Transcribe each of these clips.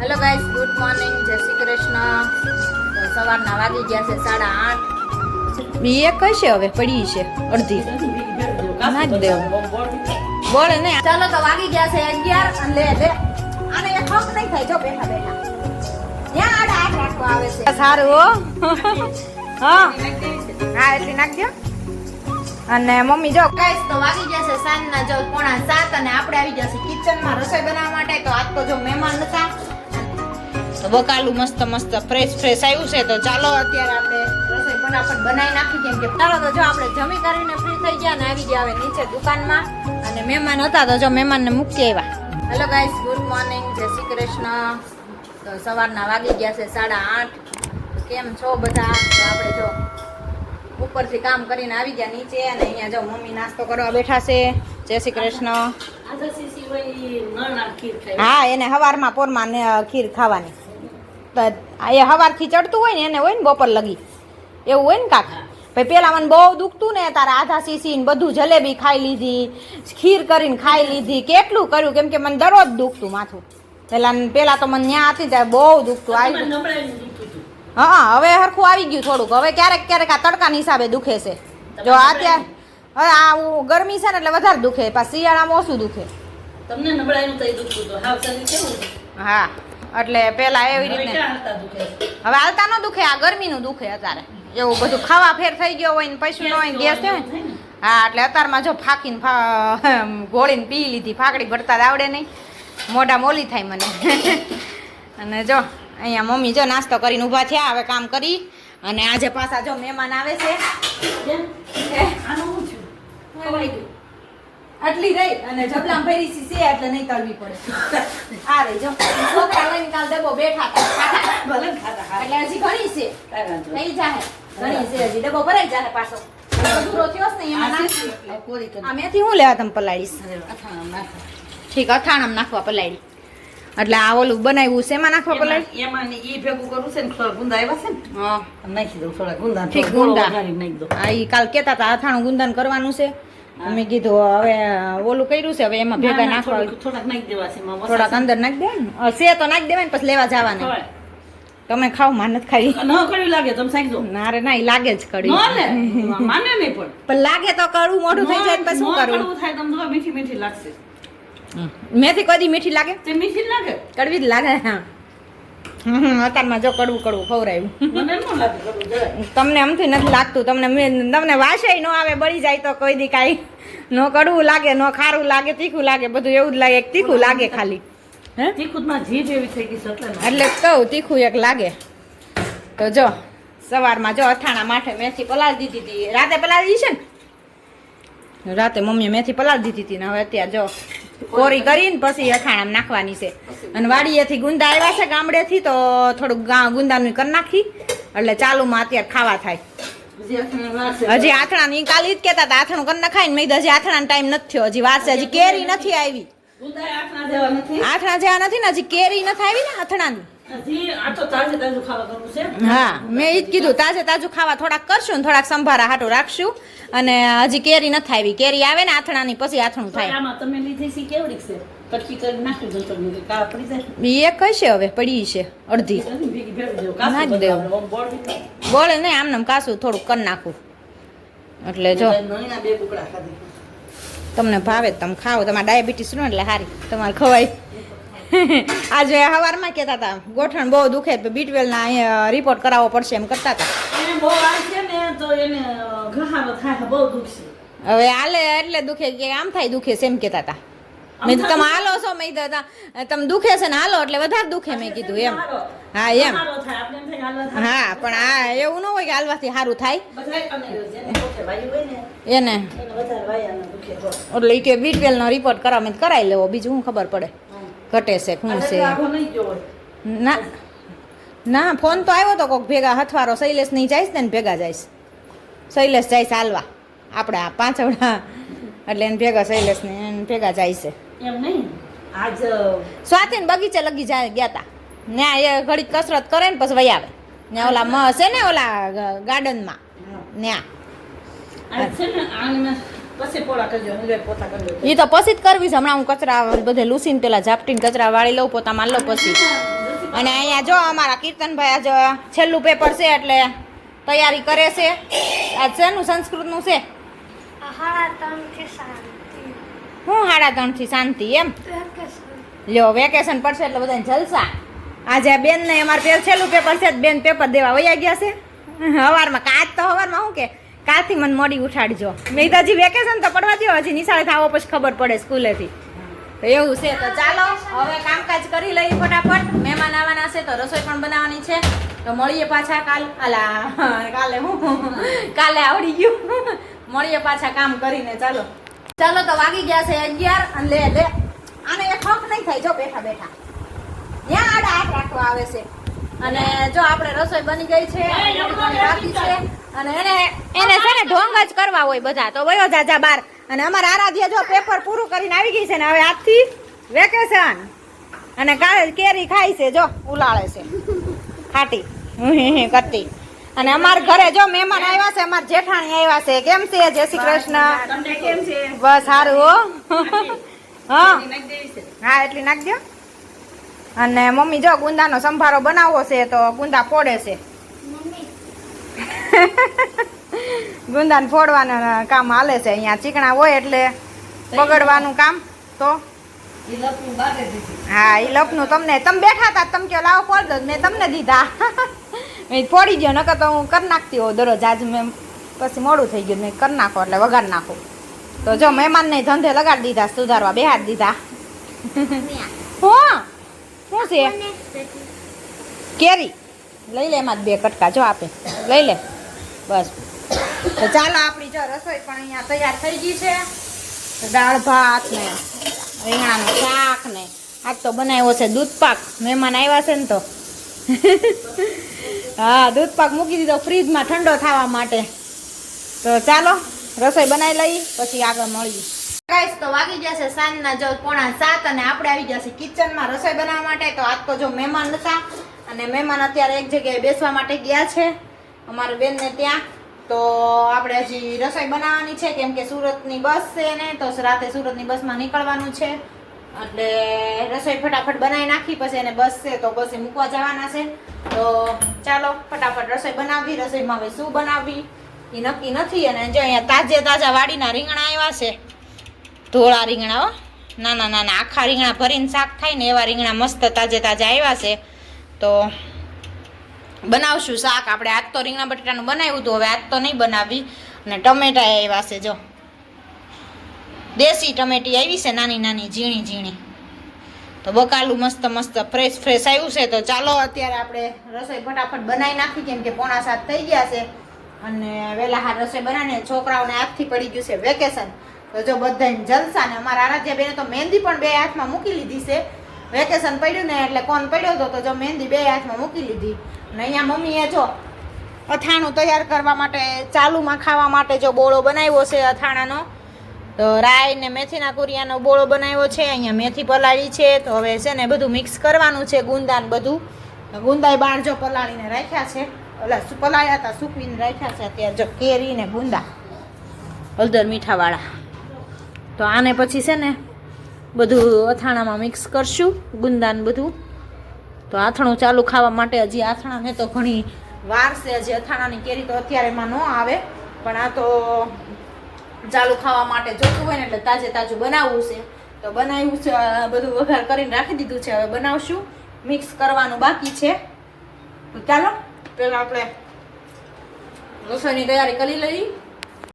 Hello guys good morning જય શ્રી કૃષ્ણ. સવારના વાગી ગયા છે સાડા આઠ. બી એક છે હવે પડી છે અડધી. નાખ દેવું. બોલે ને. ચાલો તો વાગી ગયા છે અગિયાર અને લે લે આને એક હક નહીં થાય. જો બેઠા બેઠા. ત્યાં આડા આઠ રાખવા આવે છે. સારું હો. હા. એટલી નાખજો. અને મમ્મી જો. ગાઈસ તો વાગી ગયા છે સાંજના જો પોણા સાત અને આપણે આવી છે કિચનમાં રસોઈ બનાવવા માટે. તો આજ તો જો મહેમાન હતા તો બકાલું મસ્ત મસ્ત ફ્રેશ ફ્રેશ આવ્યું છે. તો ચાલો અત્યારે આપણે રસોઈ ફટાફટ બનાવી નાખી કેમ કે ચાલો તો જો આપણે જમી કરીને ફ્રી થઈ ગયા ને આવી ગયા હવે નીચે દુકાનમાં. અને મહેમાન હતા તો જો મહેમાનને મૂકી આવ્યા. હેલો ગાઈસ ગુડ મોર્નિંગ જય શ્રી કૃષ્ણ. તો સવારના વાગી ગયા છે સાડા આઠ. કેમ છો બધા? તો આપણે જો ઉપરથી કામ કરીને આવી ગયા નીચે અને અહીંયા જો મમ્મી નાસ્તો કરવા બેઠા છે. જય શ્રી કૃષ્ણ. હા એને હવારમાં પોરમાં ને ખીર ખાવાની. એ હવારથી ચડતું હોય ને એને હોય ને બપોર લગી. એવું હોય ને કાકા. ભાઈ પેલા મને બહુ દુખતું ને તારા આધા સીસી ને બધું જલેબી ખાઈ લીધી ખીર કરીને ખાઈ લીધી કેટલું કર્યું? કેમ કે મને દરરોજ દુખતું માથું. પેલા પેલા તો મને ત્યાં હતી ત્યારે બહુ દુખતું આવી હા હવે હરખું આવી ગયું થોડુંક. હવે ક્યારેક ક્યારેક આ તડકાના હિસાબે દુખે છે. જો અત્યારે હવે આ હું ગરમી છે ને એટલે વધારે દુખે. પાછું શિયાળામાં ઓછું દુખે. તમને નબળાઈનું થઈ દુખતું હા. એટલે પેલા એવી રીતે હવે હાલતા ન દુખે આ ગરમીનું દુખે અત્યારે. એવું બધું ખાવા ફેર થઈ ગયો હોય ને પૈસું ન હોય ગેસ હોય ને. હા એટલે અત્યારમાં જો ફાકીને ગોળીને પી લીધી ફાકડી ભરતા આવડે નહીં. મોઢા મોલી થાય મને. અને જો અહીંયા મમ્મી જો નાસ્તો કરીને ઊભા થયા હવે કામ કરી. અને આજે પાછા જો મહેમાન આવે છે. થયું? આટલી રહી અને જબલામ ભરી છે એટલે નહીં તળવી પડે. આ રહી જો. છોકરા લઈને બેઠા હતા. ભલે ખાતા. એટલે હજી ઘણી છે. થઈ જાહે. ઘણી છે હજી. ડબો ભરાઈ જાહે પાછો. મેથી હું લેવા તમે પલાળીશ. ઠીક અથાણામ નાખવા પલાળી. એટલે આ ઓલું બનાવ્યું છે એમાં નાખવા પલાળી? એમાં- એમાં ઈ ભેગું કરવું છે ને થોડા ગુંદા આવ્યા છે ને. નાખી દઉં થોડા ગુંદા. ઠીક, ગુંદા. નાખી દઉં. આ કાલ કેતા હતા અથાણું ગુંદન કરવાનું છે. મેં કીધું હવે ઓલું કર્યું છે હવે એમાં ભેગા નાખવા થોડાક નાખી દેવા છે એમાં મસાલા. થોડાક અંદર નાખી દે ને? છે તો નાખી દેવાય ને પછી લેવા જવાના. તમે ખાવમાં નથી ખાઈ ન કડ્યું લાગે તમે સાંજો ના રે ના ઈ લાગે જ કડ્યું માને નહીં પણ. પણ લાગે તો કડવું મોઢું થઈ જાય પછી શું કરવું થાય તમને મીઠી મીઠી લાગશે. મેથી કદી મીઠી લાગે? તે મીઠી લાગે? કડવી જ લાગે હા. અત્યારમાં જો કડવું કડવું ખવરાયું. તમને એમથી નથી લાગતું તમને તમને વાસેય ન આવે બળી જાય તો કોઈ દી કાંઈ. ન કડવું લાગે ન ખારું લાગે તીખું લાગે બધું એવું જ લાગે તીખું લાગે ખાલી. એટલે કહું તીખું એક લાગે. તો જો સવારમાં જો અથાણા માથે મેથી પલાળી દીધી હતી રાતે પલાળી છે ને? રાતે મમ્મીએ મેથી પલાળી દીધી હતી ને હવે અત્યારે જો કોરી કરીને પછી અથાણામાં નાખવાની છે. અને વાડીએથી ગુંદા આવ્યા છે ગામડેથી તો થોડુંક ગુંદાનું કરી નાખી. એટલે ચાલુમાં અત્યારે ખાવા થાય. હજી આથણા ની કાલી જ કેતા હતા આથણું કરી નખાય ને મેં હજી આથણા ટાઈમ નથી થયો હજી વાર છે હજી કેરી નથી આવી. આથણા જેવા નથી ને હજી કેરી નથી આવી ને આથણાની. ખાવા હા મેં ઈ જ કીધું તાજે તાજું ખાવા થોડાક કરશું ને થોડાક સંભારા હાટું રાખશું. અને હજી કેરી નથી આવી. કેરી આવે ને આથણાની પછી આથણું થાય. તમે લીધી કેવડી છે? એક હશે હવે પડી છે અડધી. નાખી દેવું. બોળ ખાવ. નહીં આમને આમ કાસું થોડુંક કરી નાખું. એટલે જો તમને ભાવે તમે ખાઓ. તમારે ડાયાબિટીસ નો એટલે હારી. તમારે ખવાય. આજે સવારમાં કહેતા હતા ગોઠણ બહુ દુખે તો બીટવેલના અહીંયા રિપોર્ટ કરાવવો પડશે એમ કરતા હતા. હવે હાલે એટલે દુખે કે આમ થાય દુખે છે એમ કહેતા હતા. મેં તો તમે હાલો છો મેં કીધું હતા. તમે દુખે છે ને હાલો એટલે વધારે દુખે મેં કીધું એમ. હા એમ. હા પણ આ એવું ન હોય કે હાલવાથી સારું થાય. એને. એટલે કે બીટવેલનો રિપોર્ટ કરાવ મેં કરાવી લેવો બીજું શું ખબર પડે. ઘટે છે શું છે. ના ના ફોન તો આવ્યો તો કોક ભેગા હથવારો શૈલેષ નહીં જાય ને ભેગા જાય શૈલેષ જાય હાલવા. આપણે આ પાંચવડા એટલે એને ભેગા શૈલેષ ને એને ભેગા જાય છે. એમ નહીં? આજ સ્વાતિન બગીચે લગી જાય ગયા તા. ને એ ઘડીક કસરત કરે ને પછી વહી આવે. ને ઓલા મ છે ને ઓલા ગાર્ડનમાં. ત્યાં છે ને આને એ તો પછી જ કરવી છે. હમણાં હું કચરા બધે લૂસીને પેલા ઝાપટીને કચરા વાળી લઉં પોતા માલ લઉં પછી. અને અહીંયા જો અમારા કીર્તનભાઈ આજે છેલ્લું પેપર છે એટલે તૈયારી કરે છે. આ શેનું? સંસ્કૃતનું છે? હું સાડા ત્રણથી શાંતિ એમ? લ્યો વેકેશન પડશે એટલે બધાને જલસા. આજે બેન બેનને અમારે પેલું છેલ્લું પેપર છે બેન પેપર દેવા વયા ગયા છે. સવારમાં કાચ તો હવારમાં શું કે? કાલથી મને મોડી ઉઠાડજો. મેં તો હજી વેકેશન તો પડવા દો હજી નિશાળે આવો પછી ખબર પડે સ્કૂલેથી. તો એવું છે તો ચાલો હવે કામકાજ કરી લઈએ ફટાફટ. મહેમાન આવવાના છે તો રસોઈ પણ બનાવવાની છે. તો મળીએ પાછા કાલ અલા કાલે હું? કાલે આવડી ગયું. મળીએ પાછા કામ કરીને ચાલો. ચાલો તો વાગી ગયા છે અગિયાર અને લે લે. આને એ હક નહીં થાય જો બેઠા બેઠા. ત્યાં આડા હાથ રાખવા આવે છે. અને જો આપણે રસોઈ બની ગઈ છે બાકી છે. અને એને એને છે ને ઢોંગ જ કરવા હોય બધા. તો વયો જાજા બાર. અને અમારા આરાધ્ય જો પેપર પૂરું કરીને આવી ગઈ છે ને હવે આજથી વેકેશન અને કાલે કેરી ખાય છે જો ઉલાળે છે. ખાટી. કરતી. અને અમારા ઘરે જો મહેમાન આવ્યા છે અમારા જેઠાણી આવ્યા છે. કેમ છે જય શ્રી કૃષ્ણ? કેમ છે? બસ સારું હો. હા. એટલી નાખજો અને મમ્મી જો ગુંદાનો સંભારો બનાવવો છે તો ગુંદા ફોડે છે મમ્મી ગુંદાને ફોડવાનું કામ હાલે છે. અહીંયા ચીકણા હોય એટલે બગડવાનું કામ. તો? હા એ લપનું તમને તમે બેઠા હતા તમે કે લાવો ફોડ દો. મેં તમને દીધા. મેં ફોડી ગયો નકર તો હું કરી નાખતી હોઉં દરરોજ. આજ મેં પછી મોડું થઈ ગયું. મેં કરી નાખો એટલે વગાડ નાખો. તો જો મહેમાનને ધંધે લગાડી દીધા સુધારવા બેહાડી દીધા. હું શું છે? કેરી. લઈ લે એમાં જ બે કટકા જો આપે. લઈ લે. બસ. તો ચાલો આપણી જો રસોઈ પણ અહીંયા તૈયાર થઈ ગઈ છે. દાળ, ભાત ને રીંગણાનું શાક ને આજ તો બનાવ્યો છે દૂધ પાક. મહેમાન આવ્યા છે ને તો. હા, દૂધ પાક મૂકી દીધો ફ્રીજમાં ઠંડો થવા માટે. તો ચાલો, રસોઈ બનાવી લઈ, પછી આગળ મળીએ. ગાઈસ તો વાગી જશે સાંજના જો પોણા સાત અને આપણે આવી જશે કિચનમાં રસોઈ બનાવવા માટે. તો આજ તો જો મહેમાન હતા અને મહેમાન અત્યારે એક જગ્યાએ બેસવા માટે ગયા છે. અમારા બેનને ત્યાં તો આપણે હજી રસોઈ બનાવવાની છે, કેમ કે સુરતની બસ છે ને, તો રાતે સુરતની બસમાં નીકળવાનું છે. એટલે રસોઈ ફટાફટ બનાવી નાખી, પછી એને બસ છે, તો બસે મૂકવા જવાના છે. તો ચાલો, ફટાફટ રસોઈ બનાવવી રસોઈમાં હવે શું બનાવવી, એ નક્કી નથી. અને જો અહીંયા તાજે તાજા વાડીના રીંગણા આવ્યા છે. ધોળા રીંગણા હો. નાના નાના આખા રીંગણા ભરીને શાક થાય ને એવા રીંગણા મસ્ત તાજે તાજા આવ્યા છે. તો બનાવશું શાક. આપણે આજ તો રીંગણા બટેટાનું બનાવ્યું હતું, હવે આજ તો નહીં બનાવી. અને ટમેટા આવ્યા છે, જો. દેશી ટમેટી આવી છે, નાની નાની, ઝીણી ઝીણી. તો બકાલું મસ્ત મસ્ત, ફ્રેશ ફ્રેશ આવ્યું છે. તો ચાલો, અત્યારે આપણે રસોઈ ફટાફટ બનાવી નાખી, કેમ કે પોણા સાત થઈ ગયા છે. અને વહેલા હાર રસોઈ બનાવીને છોકરાઓને આજથી પડી ગયું છે વેકેશન. તો જો બધાને જલસા ને અમારા આરાધ્યા બેને તો મહેંદી પણ બે હાથમાં મૂકી લીધી છે. વેકેશન પડ્યું ને એટલે કોણ પડ્યો હતો તો જો મહેંદી બે હાથમાં મૂકી લીધી. અને અહીંયા મમ્મીએ જો અથાણું તૈયાર કરવા માટે, ચાલુમાં ખાવા માટે જો બોળો બનાવ્યો છે અથાણાનો. તો રાઈ ને મેથીના કુરિયાનો બોળો બનાવ્યો છે, અહીંયા મેથી પલાળી છે, તો હવે છે ને બધું મિક્સ કરવાનું છે ગુંદા ને બધું ગુંદાય બાર જો પલાળીને રાખ્યા છે. ઓલા પલાળ્યા હતા, સૂકવીને રાખ્યા છે અત્યારે જો કેરી ને ગુંદા, હળદર મીઠાવાળા. તો આને પછી છે ને બધું અથાણામાં મિક્સ કરશું, ગુંદાન બધું. તો આથણું ચાલુ ખાવા માટે હજી આથણાને તો ઘણી વાર છે, હજી અથાણાની કેરી તો અત્યારે એમાં ન આવે. પણ આ તો ચાલુ ખાવા માટે જોતું હોય ને એટલે તાજે તાજું બનાવવું છે. તો બનાવ્યું છે બધું વઘાર કરીને રાખી દીધું છે, હવે બનાવશું. મિક્સ કરવાનું બાકી છે. ચાલો પેલા આપણે રસોઈની તૈયારી કરી લઈ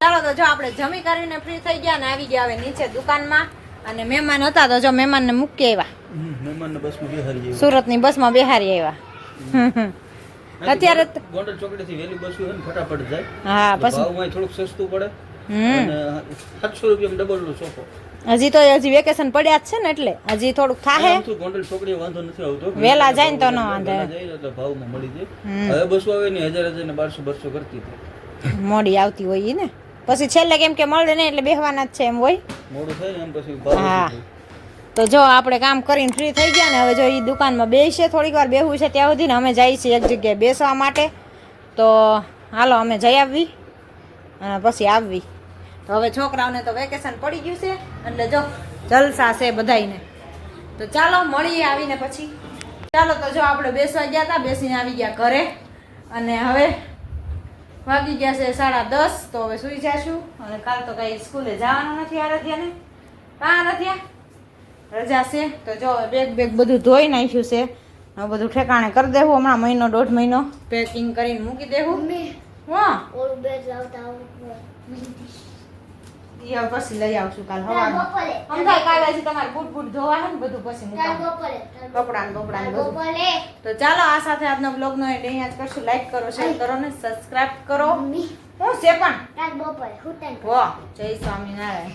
ચાલો તો જો આપણે જમી કરીને ફ્રી થઈ ગયા ને આવી ગયા હવે નીચે દુકાનમાં. અને મહેમાન હતા તો જો મહેમાનને મૂકી આવ્યા. મહેમાનને બસમાં બિહારી જાય સુરતની બસમાં બેહારી આવ્યા. અત્યારે ગોંડલ ચોકડીથી વહેલી બસ હોય ને ફટાફટ જાય. હા પછી ભાવમાં થોડુંક સસ્તું પડે. સાતસો રૂપિયા ડબલ નો સોફો હજી તો હજી વેકેશન પડ્યા જ છે ને એટલે હજી થોડુંક થાહે. ગોંડલ ચોકડીએ વાંધો નથી આવતો. વહેલા જાય ને તો નો વાંધો. એટલે ભાવમાં મળી જાય. હવે બસો આવે ને હજાર હજાર ને બારસો બસો કરતી મોડી આવતી હોય ને. પછી છેલ્લે કેમ કે મળે નહીં એટલે બેહવાના જ છે એમ હોય. મોડું થાય ને પછી હા. તો જો આપણે કામ કરીને ફ્રી થઈ ગયા ને હવે જો એ દુકાનમાં બેસીએ થોડીક વાર બેહવું છે ત્યાં સુધી ને અમે જઈએ છીએ એક જગ્યાએ બેસવા માટે. તો હાલો અમે જઈ આવવી અને પછી આવવી તો હવે છોકરાઓને તો વેકેશન પડી ગયું છે એટલે જો જલસા છે બધાયને. તો ચાલો મળીએ આવીને પછી. ચાલો તો જો આપણે બેસવા ગયા હતા બેસીને આવી ગયા ઘરે. અને હવે વાગી ગયા છે સાડા દસ તો હવે સુઈ જાશું. અને કાલ તો કઈ સ્કૂલે જવાનું નથી આરાધ્યાને. કાં આરાધ્યા? રજા છે. તો જો બેગ બેગ બધું ધોઈ નાખ્યું છે. હવે બધું ઠેકાણે કરી દેવું. હમણાં મહિનો દોઢ મહિનો પેકિંગ કરીને મૂકી દેવું. હા. હવે પછી લઈ આવશું કાલ બપોરે. સમજાય કાલે હજી તમારે બૂટ બૂટ ધોવા ને બધું પછી મૂકવાનું કપડાં ને બપડાં બધું. તો ચાલો આ સાથે આજનો બ્લોગનો એન્ડ અહીંયા જ કરશું. લાઈક કરો શેર કરો ને સબસ્ક્રાઇબ કરો. હું છે પણ? કાલ બપોરે હું જય સ્વામિનારાયણ.